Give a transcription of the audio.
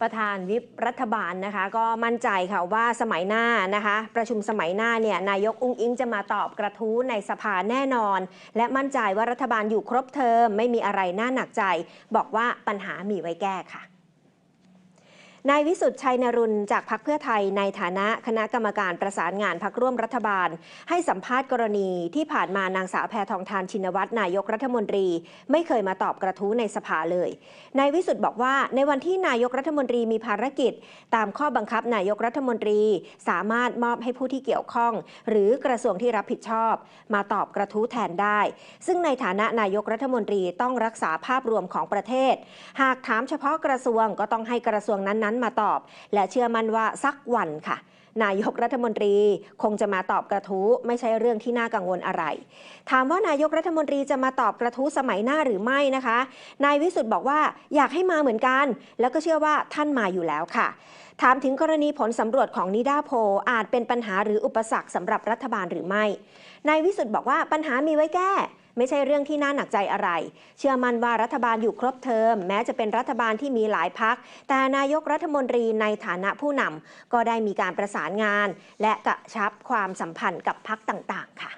ประธานวิปรัฐบาลนะคะ ก็มั่นใจค่ะว่าสมัยหน้านะคะ ประชุมสมัยหน้าเนี่ยนายกอุ้งอิงจะมาตอบกระทู้ในสภาแน่นอน และมั่นใจว่ารัฐบาลอยู่ครบเทอมไม่มีอะไรน่าหนักใจ บอกว่าปัญหามีไว้แก้ค่ะ นายวิสุทธ์ชัยนรุนจากพักเพื่อไทยในฐานะคณะกรรมการประสานงานพักร่วมรัฐบาล ให้สัมภาษณ์กรณีที่ผ่านมานางสาวแพทองทานชินวัตรนายกรัฐมนตรี ไม่เคยมาตอบกระทู้ในสภาเลยนายวิสุทธ์บอกว่า ในวันที่นายกรัฐมนตรีมีภารกิจ ตามข้อบังคับนายกรัฐมนตรี สามารถมอบให้ผู้ที่เกี่ยวข้อง หรือกระทรวงที่รับผิดชอบ มาตอบกระทู้แทนได้ ซึ่งในฐานะนายกรัฐมนตรีต้องรักษาภาพรวมของประเทศ หากถามเฉพาะกระทรวงก็ต้องให้กระทรวงนั้นๆมาตอบ และเชื่อมั่นว่าสักวันค่ะนายกรัฐมนตรีคงจะมาตอบกระทู้ไม่ใช่เรื่องที่น่ากังวลอะไร ถามว่านายกรัฐมนตรีจะมาตอบกระทู้สมัยหน้าหรือไม่นะคะ นายวิสุทธ์บอกว่าอยากให้มาเหมือนกัน แล้วก็เชื่อว่าท่านมาอยู่แล้วค่ะ ถามถึงกรณีผลสำรวจของนิดาโพอาจเป็นปัญหาหรืออุปสรรคสำหรับรัฐบาลหรือไม่ นายวิสุทธ์บอกว่าปัญหามีไว้แก้ ไม่ใช่เรื่องที่น่าหนักใจอะไร เชื่อมั่นว่ารัฐบาลอยู่ครบเทอม แม้จะเป็นรัฐบาลที่มีหลายพัก แต่นายกรัฐมนตรีในฐานะผู้นำก็ได้มีการประสานงาน และกระชับความสัมพันธ์กับพักต่างๆ ค่ะ